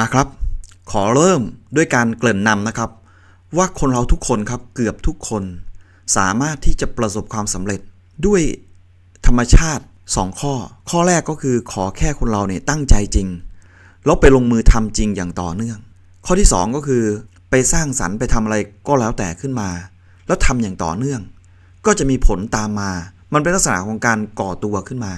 มาครับ ขอเริ่มด้วยการเกริ่นนำนะครับ ว่าคนเราทุกคนครับเกือบทุกคน สามารถที่จะประสบความสำเร็จด้วยธรรมชาติ 2 ข้อ ข้อแรกก็คือขอแค่คนเราเนี่ยตั้งใจจริง แล้วไปลงมือทำจริงอย่างต่อเนื่อง ข้อที่ 2 ก็คือไปสร้างสรรค์ไปทำอะไรก็แล้วแต่ขึ้นมา แล้วทำอย่างต่อเนื่อง ก็จะมีผลตามมา มันเป็นลักษณะของการก่อตัวขึ้นมา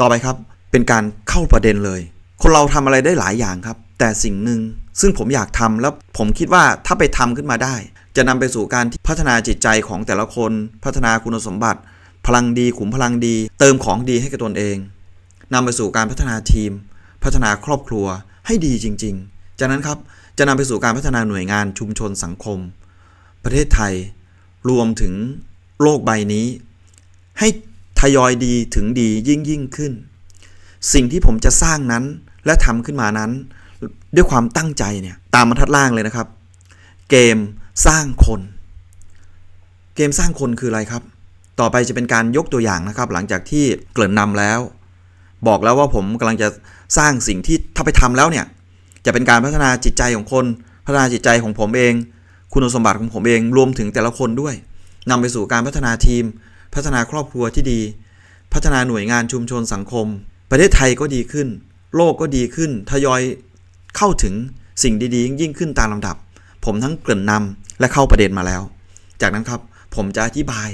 ต่อไปครับเป็นการเข้าประเด็นเลย คนเราทำอะไรได้หลายอย่างครับ แต่สิ่งหนึ่งซึ่งผมอยากทำแล้วผมคิดว่าถ้าไปทำขึ้นมาได้ จะนำไปสู่การที่พัฒนาจิตใจของแต่ละคน พัฒนาคุณสมบัติ พลังดีขุมพลังดี เติมของดีให้กับตนเองนำไปสู่การพัฒนาทีม พัฒนาครอบครัวให้ดีจริง ๆ จากนั้นครับจะนำไปสู่การพัฒนาหน่วยงานชุมชนสังคม ประเทศไทย รวมถึงโลกใบนี้ ให้ทยอยดีถึงดียิ่งยิ่งขึ้น สิ่งที่ผมจะสร้างนั้นและทำขึ้นมานั้น ด้วยความตั้งใจเนี่ยตามบรรทัดล่างเลยนะครับ เกมสร้างคน เกมสร้างคนคืออะไรครับ ต่อไปจะเป็นการยกตัวอย่างนะครับ หลังจากที่เกริ่นนำแล้ว บอกแล้วว่าผมกำลังจะสร้างสิ่งที่ถ้าไปทำแล้วเนี่ยจะเป็นการพัฒนาจิตใจของคน พัฒนาจิตใจของผมเอง คุณสมบัติของผมเองรวมถึงแต่ละคนด้วยนำไปสู่การพัฒนาทีม พัฒนาครอบครัวที่ดี พัฒนาหน่วยงานชุมชนสังคม ประเทศไทยก็ดีขึ้น โลกก็ดีขึ้นทยอย เข้าถึงสิ่งดีๆ ยิ่งขึ้นตามลำดับ ผมทั้งเกริ่นนำและเข้าประเด็นมาแล้ว จากนั้นครับผมจะอธิบาย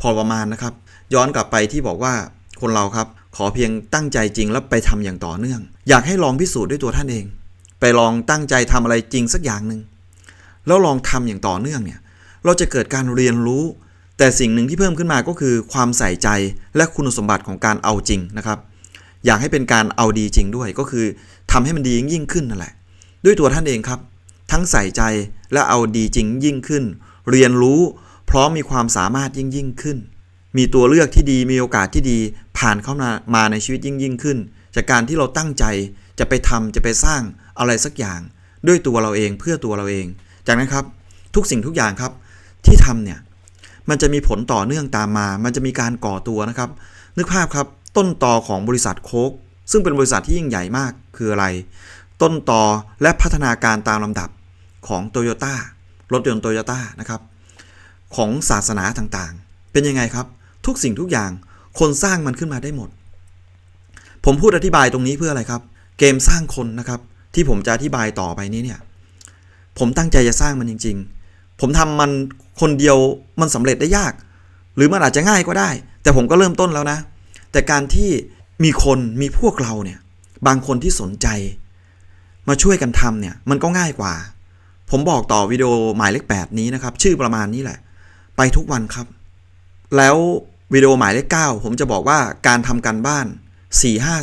พอประมาณนะครับ ย้อนกลับไปที่บอกว่าคนเราครับ ขอเพียงตั้งใจจริงแล้วไปทำอย่างต่อเนื่อง อยากให้ลองพิสูจน์ด้วยตัวท่านเอง ไปลองตั้งใจทำอะไรจริงสักอย่างหนึ่งแล้วลองทำอย่างต่อเนื่องเนี่ยเราจะเกิดการเรียนรู้ แต่สิ่งหนึ่งที่เพิ่มขึ้นมาก็คือ ความใส่ใจและคุณสมบัติของการเอาจริงนะครับ อยากให้เป็นการเอาดีจริงด้วยก็คือ ทำให้มันดียิ่งขึ้นนั่นแหละ ด้วยตัวท่านเองครับ ทั้งใส่ใจและเอาดีจริงยิ่งขึ้น เรียนรู้พร้อมมีความสามารถยิ่งยิ่งขึ้น มีตัวเลือกที่ดีมีโอกาสที่ดีผ่านเข้ามามาในชีวิตยิ่งยิ่งขึ้น จากการที่เราตั้งใจจะไปทำจะไปสร้างอะไรสักอย่าง ด้วยตัวเราเองเพื่อตัวเราเอง จากนั้นครับ ทุกสิ่งทุกอย่างครับ ที่ทำเนี่ยมันจะมีผลต่อเนื่องตามมา มันจะมีการก่อตัวนะครับ นึกภาพครับ ต้นตอของบริษัทโคก ซึ่งเป็นบริษัทที่ยิ่งใหญ่มากคืออะไร ต้นต่อและพัฒนาการตามลำดับของโตโยต้ารถยนต์โตโยต้านะครับ ของศาสนาต่างๆ เป็นยังไงครับ ทุกสิ่งทุกอย่างคนสร้างมันขึ้นมาได้หมด ผมพูดอธิบายตรงนี้เพื่ออะไรครับ เกมสร้างคนนะครับ ที่ผมจะอธิบายต่อไปนี้เนี่ย ผมตั้งใจจะสร้างมันจริง ๆ ผมทำมันคนเดียวมันสำเร็จได้ยาก หรือมันอาจจะง่ายก็ได้ แต่ผมก็เริ่มต้นแล้วนะ แต่การที่ มีคนมีพวกเราเนี่ย บางคนที่สนใจ มาช่วยกันทำเนี่ย มันก็ง่ายกว่า ผมบอกต่อวิดีโอหมายเลข8นี้นะครับ ชื่อประมาณนี้แหละ ไปทุกวันครับ แล้ววิดีโอหมายเลข9ผมจะบอกว่าการทำการบ้าน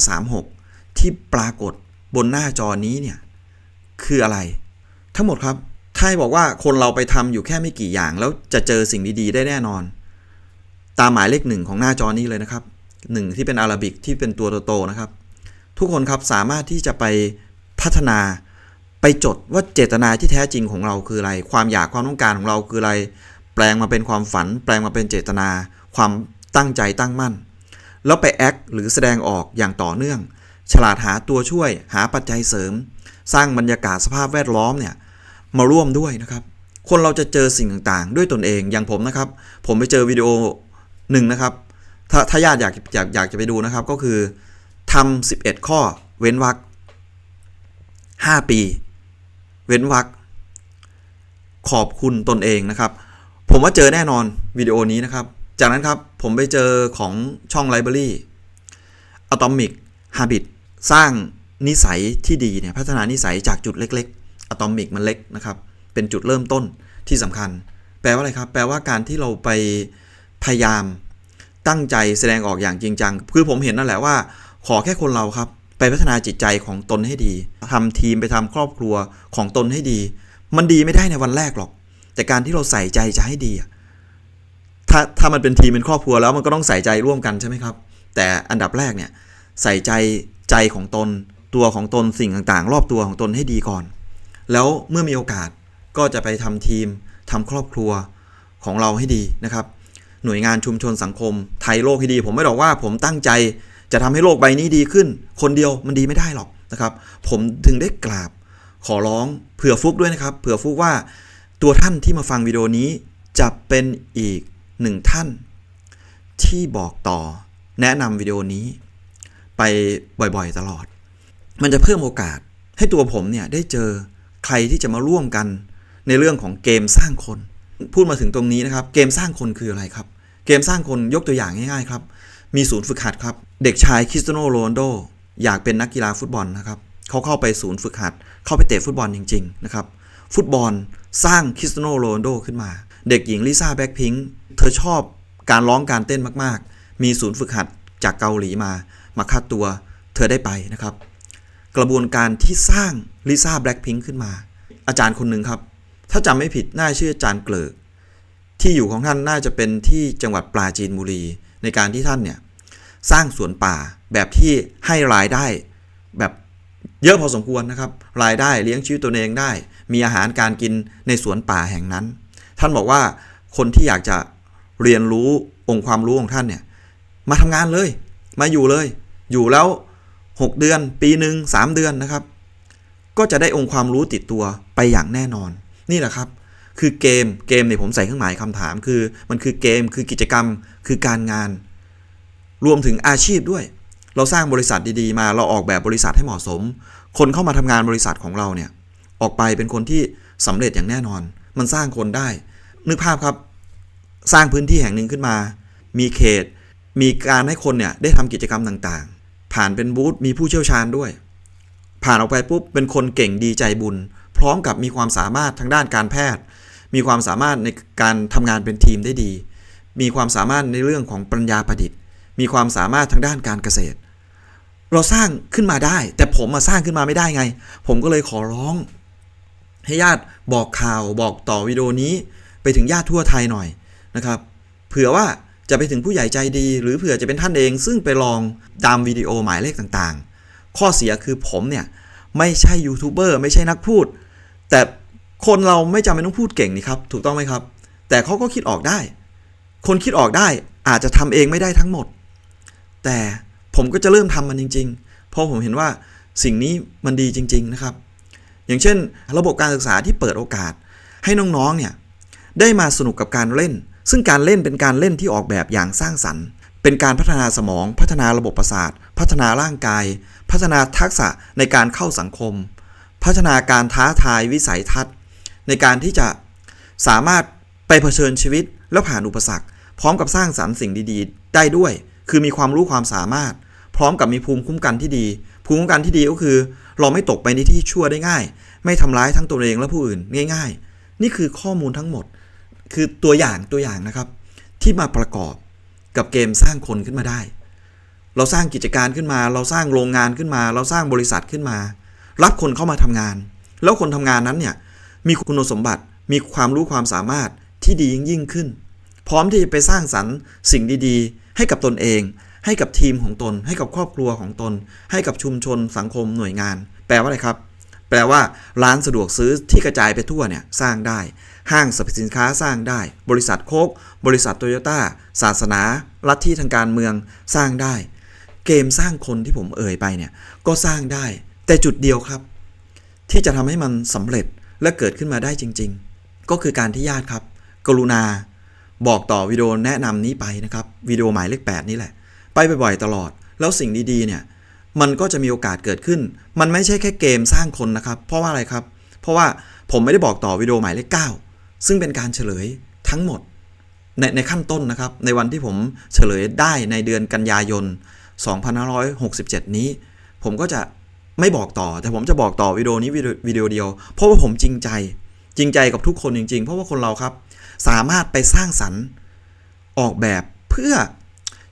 4536 ที่ปรากฏบนหน้าจอนี้เนี่ย คืออะไร ทั้งหมดครับถ้าบอกว่าคนเราไปทำอยู่แค่ไม่กี่อย่าง แล้วจะเจอสิ่งดีๆ ได้แน่นอน ตามหมายเลขหนึ่งของหน้าจอนี้เลยนะครับ หนึ่งที่เป็นอาราบิกที่เป็นตัวโตๆนะครับ ทุกคนครับสามารถที่จะไปพัฒนาไปจดว่าเจตนาที่แท้จริงของเราคืออะไร ความอยากความต้องการของเราคืออะไร แปลงมาเป็นความฝัน แปลงมาเป็นเจตนา ความตั้งใจตั้งมั่น แล้วไปแอคหรือแสดงออกอย่างต่อเนื่อง ฉลาดหาตัวช่วย หาปัจจัยเสริม สร้างบรรยากาศสภาพแวดล้อมเนี่ยมาร่วมด้วยนะครับ คนเราจะเจอสิ่งต่างๆ ด้วยตนเองอย่างผมนะครับ ผมไปเจอวิดีโอหนึ่งนะครับ ถ้าถ้าญาติอยากอยากอยากจะไปดูนะครับก็คือทำ11ข้อเว้นวรรค5ปี เว้นวรรคขอบคุณตนเองนะครับ ผมว่าเจอแน่นอนวิดีโอนี้นะครับ จากนั้นครับผมไปเจอของช่อง Library Atomic Habit สร้างนิสัยที่ดีเนี่ยพัฒนานิสัยจากจุดเล็กๆอะตอมิกมันเล็กนะครับ เป็นจุดเริ่มต้นที่สำคัญ แปลว่าอะไรครับ แปลว่าการที่เราไปพยายาม ตั้งใจแสดงออกอย่างจริงจัง คือผมเห็นนั่นแหละว่า ขอแค่คนเราครับ ไปพัฒนาจิตใจของตนให้ดีทำทีมไปทำครอบครัวของตนให้ดี มันดีไม่ได้ในวันแรกหรอก แต่การที่เราใส่ใจจะให้ดี ถ้าถ้ามันเป็นทีมเป็นครอบครัวแล้วมันก็ต้องใส่ใจร่วมกันใช่ไหมครับ แต่อันดับแรกเนี่ยใส่ใจใจของตน ตัวของตนสิ่งต่างๆ รอบตัวของตนให้ดีก่อน แล้วเมื่อมีโอกาสก็จะไปทำทีมทำครอบครัวของเราให้ดีนะครับ หน่วยงานชุมชนสังคม ไทยโลกให้ดี ผมไม่บอกว่าผมตั้งใจจะทำให้โลกใบนี้ดีขึ้น คนเดียวมันดีไม่ได้หรอกนะครับ ผมถึงได้กราบขอร้องเผื่อฟุกด้วยนะครับ เผื่อฟุกว่าตัวท่านที่มาฟังวิดีโอนี้จะเป็นอีกหนึ่งท่าน ที่บอกต่อแนะนำวิดีโอนี้ ไปบ่อยๆตลอด มันจะเพิ่มโอกาสให้ตัวผมเนี่ยได้เจอใครที่จะมาร่วมกันในเรื่องของเกมสร้างคน พูดมาถึงตรงนี้นะครับ เกมสร้างคนคืออะไรครับ เกมสร้างคนยกตัวอย่างง่ายๆครับ มีศูนย์ฝึกหัดครับ เด็กชายคริสตโนโรนโด อยากเป็นนักกีฬาฟุตบอลนะครับเขาเข้าไปศูนย์ฝึกหัด เข้าไปเตะฟุตบอลจริงๆนะครับ ฟุตบอลสร้างคริสตโนโรนโดขึ้นมา เด็กหญิงลิซ่าแบ็คพิงค์เธอชอบการร้องการเต้นมากๆ มีศูนย์ฝึกหัดจากเกาหลีมา มาคัดตัวเธอได้ไปนะครับ กระบวนการที่สร้างลิซ่าแบล็คพิงค์ขึ้นมา อาจารย์คนหนึ่งครับ ถ้าจำไม่ผิดน่าชื่ออาจารย์เกลิก ที่อยู่ของท่านน่าจะเป็นที่จังหวัดปราจีนบุรี ในการที่ท่านเนี่ยสร้างสวนป่าแบบที่ให้รายได้แบบเยอะพอสมควรนะครับ รายได้เลี้ยงชีวิตตัวเองได้ มีอาหารการกินในสวนป่าแห่งนั้น ท่านบอกว่าคนที่อยากจะเรียนรู้องค์ความรู้ของท่านเนี่ยมาทำงานเลย มาอยู่เลย อยู่แล้ว 6 เดือน ปีหนึ่ง3เดือนนะครับ ก็จะได้องค์ความรู้ติดตัวไปอย่างแน่นอน นี่แหละครับ คือเกมเกมเนี่ยผมใส่เครื่องหมายคำถาม คือมันคือเกมคือกิจกรรมคือการงาน รวมถึงอาชีพด้วย เราสร้างบริษัทดีๆ มาเราออกแบบบริษัทให้เหมาะสม คนเข้ามาทำงานบริษัทของเราเนี่ยออกไปเป็นคนที่สำเร็จอย่างแน่นอน มันสร้างคนได้ นึกภาพครับสร้างพื้นที่แห่งหนึ่งขึ้นมา มีเขต มีการให้คนเนี่ยได้ทำกิจกรรมต่างๆ ผ่านเป็นบูธ มีผู้เชี่ยวชาญด้วย ผ่านออกไปปุ๊บ เป็นคนเก่งดีใจบุญ พร้อมกับมีความสามารถทางด้านการแพทย์ มีความสามารถในการทำงานเป็นทีมได้ดี มีความสามารถในเรื่องของปัญญาประดิษฐ์ มีความสามารถทางด้านการเกษตร เราสร้างขึ้นมาได้ แต่ผมมาสร้างขึ้นมาไม่ได้ไง ผมก็เลยขอร้อง ให้ญาติบอกข่าวบอกต่อวิดีโอนี้ ไปถึงญาติทั่วไทยหน่อยนะครับ เผื่อว่าจะไปถึงผู้ใหญ่ใจดี หรือเผื่อจะเป็นท่านเอง ซึ่งไปลองตามวิดีโอหมายเลขต่างๆ ข้อเสียคือผมเนี่ยไม่ใช่ยูทูบเบอร์ไม่ใช่นักพูด แต่ คนเราไม่จำเป็นต้องพูดเก่งนี่ครับ ถูกต้องไหมครับ แต่เขาก็คิดออกได้ คนคิดออกได้อาจจะทำเองไม่ได้ทั้งหมด แต่ผมก็จะเริ่มทำมันจริง ๆ เพราะผมเห็นว่าสิ่งนี้มันดีจริง ๆนะครับ อย่างเช่น ระบบการศึกษาที่เปิดโอกาส ให้น้องๆเนี่ยได้มาสนุกกับการเล่น ซึ่งการเล่นเป็นการเล่นที่ออกแบบอย่างสร้างสรรค์ เป็นการพัฒนาสมอง พัฒนาระบบประสาท พัฒนาร่างกาย พัฒนาทักษะในการเข้าสังคม พัฒนาการท้าทายวิสัยทัศน์ ในการที่จะสามารถไปเผชิญชีวิตแล้วผ่านอุปสรรค พร้อมกับสร้างสรรค์สิ่งดีๆ ได้ด้วย คือมีความรู้ความสามารถ พร้อมกับมีภูมิคุ้มกันที่ดี ภูมิคุ้มกันที่ดีก็คือ เราไม่ตกไปในที่ชั่วได้ง่าย ไม่ทำร้ายทั้งตัวเองและผู้อื่นง่าย ๆ นี่คือข้อมูลทั้งหมด คือตัวอย่างตัวอย่างนะครับ ที่มาประกอบกับเกมสร้างคนขึ้นมาได้ เราสร้างกิจการขึ้นมา เราสร้างโรงงานขึ้นมา เราสร้างบริษัทขึ้นมา รับคนเข้ามาทำงาน แล้วคนทำงานนั้นเนี่ย มีคุณสมบัติ มีความรู้ความสามารถที่ดียิ่งยิ่งขึ้น พร้อมที่จะไปสร้างสรรค์สิ่งดีๆ ให้กับตนเอง ให้กับทีมของตน ให้กับครอบครัวของตน ให้กับชุมชนสังคมหน่วยงาน แปลว่าอะไรครับ แปลว่าร้านสะดวกซื้อที่กระจายไปทั่วเนี่ยสร้างได้ ห้างสรรพสินค้าสร้างได้ บริษัทโคกบริษัทโตโยต้าศาสนาลัทธิทางการเมืองสร้างได้ เกมสร้างคนที่ผมเอ่ยไปเนี่ยก็สร้างได้ แต่จุดเดียวครับ ที่จะทำให้มันสำเร็จ และเกิดขึ้นมาได้จริง ๆ ก็คือการที่ญาติครับ กรุณาบอกต่อวิดีโอแนะนำนี้ไปนะครับวิดีโอหมายเลข8นี่แหละ ไปบ่อยๆตลอด แล้วสิ่งดีๆเนี่ยมันก็จะมีโอกาสเกิดขึ้น มันไม่ใช่แค่เกมสร้างคนนะครับ เพราะว่าอะไรครับ เพราะว่าผมไม่ได้บอกต่อวิดีโอหมายเลข9ซึ่งเป็นการเฉลยทั้งหมดในในขั้นต้นนะครับ ในวันที่ผมเฉลยได้ในเดือนกันยายน 2567 นี้ ผมก็จะ ไม่บอกต่อ แต่ผมจะบอกต่อวิดีโอนี้วิดีโอเดียว เพราะว่าผมจริงใจ จริงใจกับทุกคนจริง ๆ เพราะว่าคนเราครับ สามารถไปสร้างสรรค์ออกแบบเพื่อ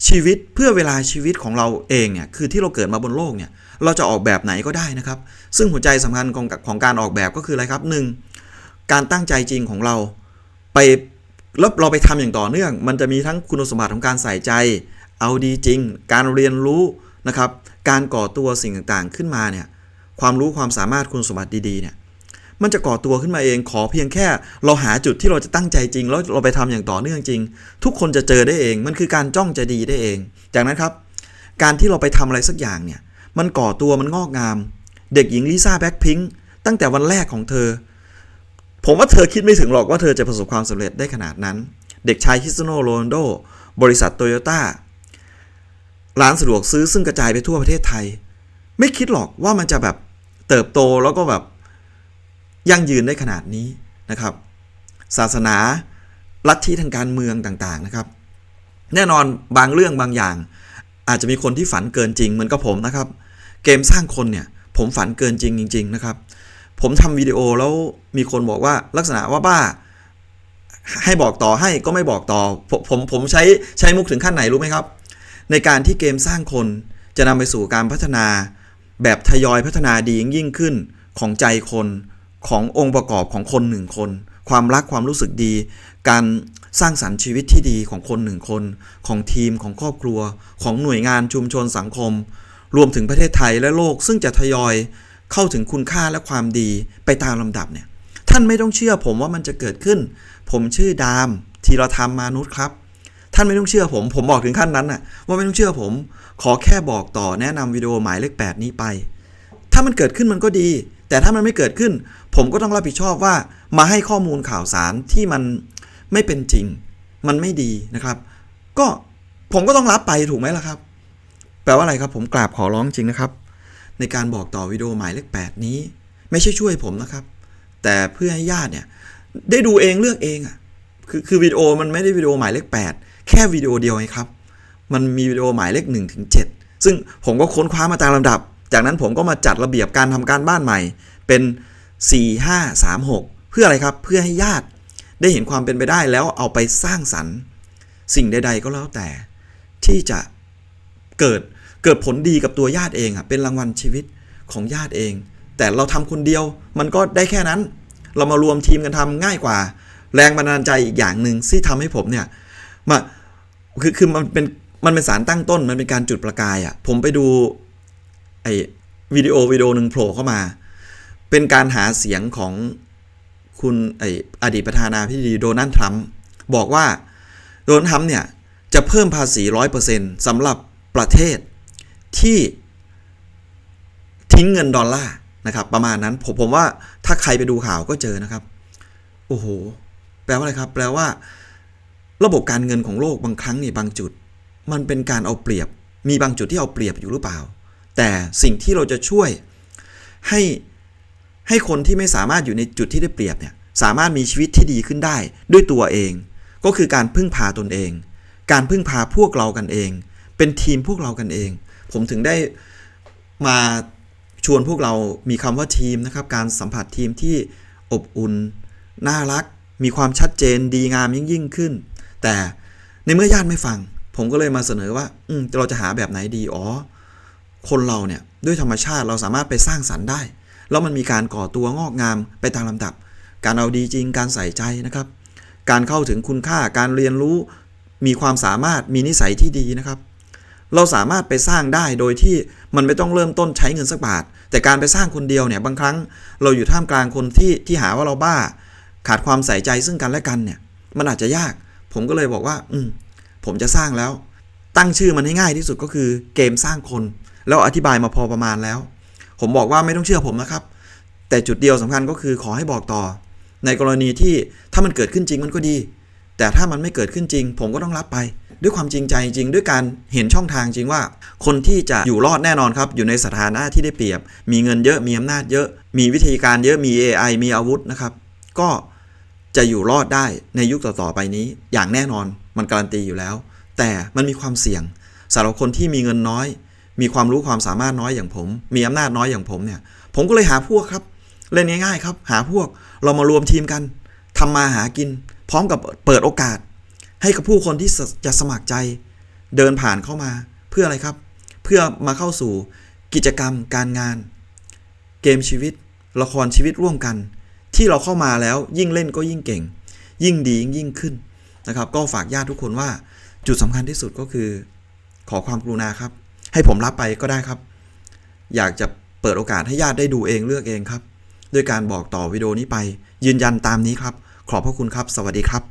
ชีวิตเพื่อเวลาชีวิตของเราเองเนี่ยคือที่เราเกิดมาบนโลกเนี่ยเราจะออกแบบไหนก็ได้นะครับ ซึ่งหัวใจสำคัญของของการออกแบบก็คืออะไรครับหนึ่งการตั้งใจจริงของเราไปแล้วเราไปทำอย่างต่อเนื่อง มันจะมีทั้งคุณสมบัติของการใส่ใจ เอาดีจริง การเรียนรู้นะครับ การก่อตัวสิ่งต่างๆขึ้นมาเนี่ยความรู้ความสามารถคุณสมบัติดีๆเนี่ยมันจะก่อตัวขึ้นมาเองขอเพียงแค่ เราหาจุดที่เราจะตั้งใจจริง แล้วเราไปทำอย่างต่อเนื่องจริง ทุกคนจะเจอได้เอง มันคือการจ้องจะดีได้เอง จากนั้นครับ การที่เราไปทำอะไรสักอย่างเนี่ยมันก่อตัวมันงอกงาม เด็กหญิงลิซ่าแบ็คพิงค์ตั้งแต่วันแรกของเธอ ผมว่าเธอคิดไม่ถึงหรอกว่าเธอจะประสบความสำเร็จได้ขนาดนั้น เด็กชายคริสโนโรนโดบริษัทโตโยต้า ร้านสะดวกซื้อซึ่งกระจายไปทั่วประเทศไทย ไม่คิดหรอกว่ามันจะแบบเติบโตแล้วก็แบบยั่งยืนได้ขนาดนี้นะครับ ศาสนาลัทธิทางการเมืองต่างๆนะครับ แน่นอนบางเรื่องบางอย่าง อาจจะมีคนที่ฝันเกินจริงเหมือนกับผมนะครับ เกมสร้างคนเนี่ยผมฝันเกินจริงจริง ๆ นะครับ ผมทำวิดีโอแล้วมีคนบอกว่าลักษณะว่าบ้า ให้บอกต่อให้ก็ไม่บอกต่อ ผมผมผมใช้ใช้มุกถึงขั้นไหนรู้ไหมครับ ในการที่เกมสร้างคนจะนำไปสู่การพัฒนา แบบทยอยพัฒนาดียิ่งยิ่งขึ้นของใจคนขององค์ประกอบของคนหนึ่งคน ความรักความรู้สึกดี การสร้างสรรค์ชีวิตที่ดีของคนหนึ่งคน ของทีมของครอบครัว ของหน่วยงานชุมชนสังคม รวมถึงประเทศไทยและโลกซึ่งจะทยอยเข้าถึงคุณค่าและความดีไปตามลำดับเนี่ยท่านไม่ต้องเชื่อผมว่ามันจะเกิดขึ้น ผมชื่อดาม ธีรธรรมมานุษย์ครับ ท่านไม่ต้องเชื่อผม ผมบอกถึงขั้นนั้นน่ะ ว่าไม่ต้องเชื่อผม ขอแค่บอกต่อแนะนำวิดีโอหมายเลข 8 นี้ไป ถ้ามันเกิดขึ้นมันก็ดี แต่ถ้ามันไม่เกิดขึ้น ผมก็ต้องรับผิดชอบว่ามาให้ข้อมูลข่าวสารที่มันไม่เป็นจริง มันไม่ดีนะครับ ก็ผมก็ต้องรับไปถูกไหมล่ะครับ แปลว่าอะไรครับ ผมกราบขอร้องจริงนะครับ ในการบอกต่อวิดีโอหมายเลข 8 นี้ ไม่ใช่ช่วยผมนะครับ แต่เพื่อให้ญาติเนี่ยได้ดูเองเลือกเองอะคือคือวิดีโอมันไม่ได้วิดีโอหมายเลข 8 แค่วิดีโอเดียวไงครับ มันมีวิดีโอหมายเลข1ถึง7ซึ่งผมก็ค้นคว้ามาตามลำดับ จากนั้นผมก็มาจัดระเบียบการทำการบ้านใหม่ เป็น 4 5 3 6 เพื่ออะไรครับ เพื่อให้ญาติได้เห็นความเป็นไปได้แล้วเอาไปสร้างสรรค์ สิ่งใด ๆ ก็แล้วแต่ ที่จะเกิดเกิดผลดีกับตัวญาติเองอะเป็นรางวัลชีวิตของญาติเอง แต่เราทำคนเดียวมันก็ได้แค่นั้น เรามารวมทีมกันทำง่ายกว่า แรงบันดาลใจอีกอย่างหนึ่งที่ทำให้ผมเนี่ย มาคือคือมันเป็นมันเป็นสารตั้งต้นมันเป็นการจุดประกายอะ่ะ ผมไปดูไอ้วิดีโอวิดีโอหนึ่งโผล่เข้ามา เป็นการหาเสียงของคุณไออดีตประธานาธิบดีโดนัลด์ทรัมป์บอกว่าโดนัลด์ทรัมป์เนี่ย จะเพิ่มภาษีร้อยเปอร์เซ็นต์สำหรับประเทศที่ทิ้งเงินดอลลาร์นะครับ ประมาณนั้นผมผมว่าถ้าใครไปดูข่าวก็เจอนะครับ โอ้โห แปลว่าอะไรครับ แปลว่า ระบบการเงินของโลกบางครั้งนี่บางจุด มันเป็นการเอาเปรียบ มีบางจุดที่เอาเปรียบอยู่หรือเปล่า แต่สิ่งที่เราจะช่วยให้ให้คนที่ไม่สามารถอยู่ในจุดที่ได้เปรียบเนี่ยสามารถมีชีวิตที่ดีขึ้นได้ด้วยตัวเอง ก็คือการพึ่งพาตนเอง การพึ่งพาพวกเรากันเอง เป็นทีมพวกเรากันเอง ผมถึงได้มาชวนพวกเรามีคำว่าทีมนะครับ การสัมผัสทีมที่อบอุ่น น่ารัก มีความชัดเจนดีงามยิ่งยิ่งขึ้น แต่ในเมื่อญาติไม่ฟัง ผมก็เลยมาเสนอว่า อืมเราจะหาแบบไหนดี อ๋อ คนเราเนี่ยด้วยธรรมชาติเราสามารถไปสร้างสรรค์ได้ แล้วมันมีการก่อตัวงอกงามไปตามลำดับ การเอาดีจริง การใส่ใจนะครับ การเข้าถึงคุณค่า การเรียนรู้ มีความสามารถ มีนิสัยที่ดีนะครับ เราสามารถไปสร้างได้โดยที่มันไม่ต้องเริ่มต้นใช้เงินสักบาท แต่การไปสร้างคนเดียวเนี่ยบางครั้ง เราอยู่ท่ามกลางคนที่ที่หาว่าเราบ้า ขาดความใส่ใจซึ่งกันและกันเนี่ย มันอาจจะยาก ผมก็เลยบอกว่า อืมผมจะสร้างแล้ว ตั้งชื่อมันให้ง่ายที่สุดก็คือเกมสร้างคน แล้วอธิบายมาพอประมาณแล้ว ผมบอกว่าไม่ต้องเชื่อผมนะครับ แต่จุดเดียวสำคัญก็คือขอให้บอกต่อ ในกรณีที่ถ้ามันเกิดขึ้นจริงมันก็ดี แต่ถ้ามันไม่เกิดขึ้นจริง ผมก็ต้องรับไป ด้วยความจริงใจจริงด้วยการเห็นช่องทางจริงว่า คนที่จะอยู่รอดแน่นอนครับ อยู่ในสถานะที่ได้เปรียบ มีเงินเยอะมีอำนาจเยอะ มีวิธีการเยอะมี AI มีอาวุธนะครับ ก็ จะอยู่รอดได้ในยุคต่อๆไปนี้ อย่างแน่นอนมันการันตีอยู่แล้ว แต่มันมีความเสี่ยงสำหรับคนที่มีเงินน้อย มีความรู้ความสามารถน้อยอย่างผม มีอำนาจน้อยอย่างผมเนี่ย ผมก็เลยหาพวกครับ เล่นง่ายๆครับ หาพวกเรามารวมทีมกันทำมาหากิน พร้อมกับเปิดโอกาส ให้กับผู้คนที่จะสมัครใจ เดินผ่านเข้ามา เพื่ออะไรครับ เพื่อมาเข้าสู่กิจกรรมการงาน เกมชีวิต ละครชีวิตร่วมกัน ที่เราเข้ามาแล้วยิ่งเล่นก็ยิ่งเก่ง ยิ่งดียิ่งยิ่งขึ้นนะครับ ก็ฝากญาติทุกคนว่าจุดสำคัญที่สุดก็คือ ขอความกรุณาครับ ให้ผมรับไปก็ได้ครับ อยากจะเปิดโอกาสให้ญาติได้ดูเองเลือกเองครับ ด้วยการบอกต่อวิดีโอนี้ไป ยืนยันตามนี้ครับ ขอบพระคุณครับ สวัสดีครับ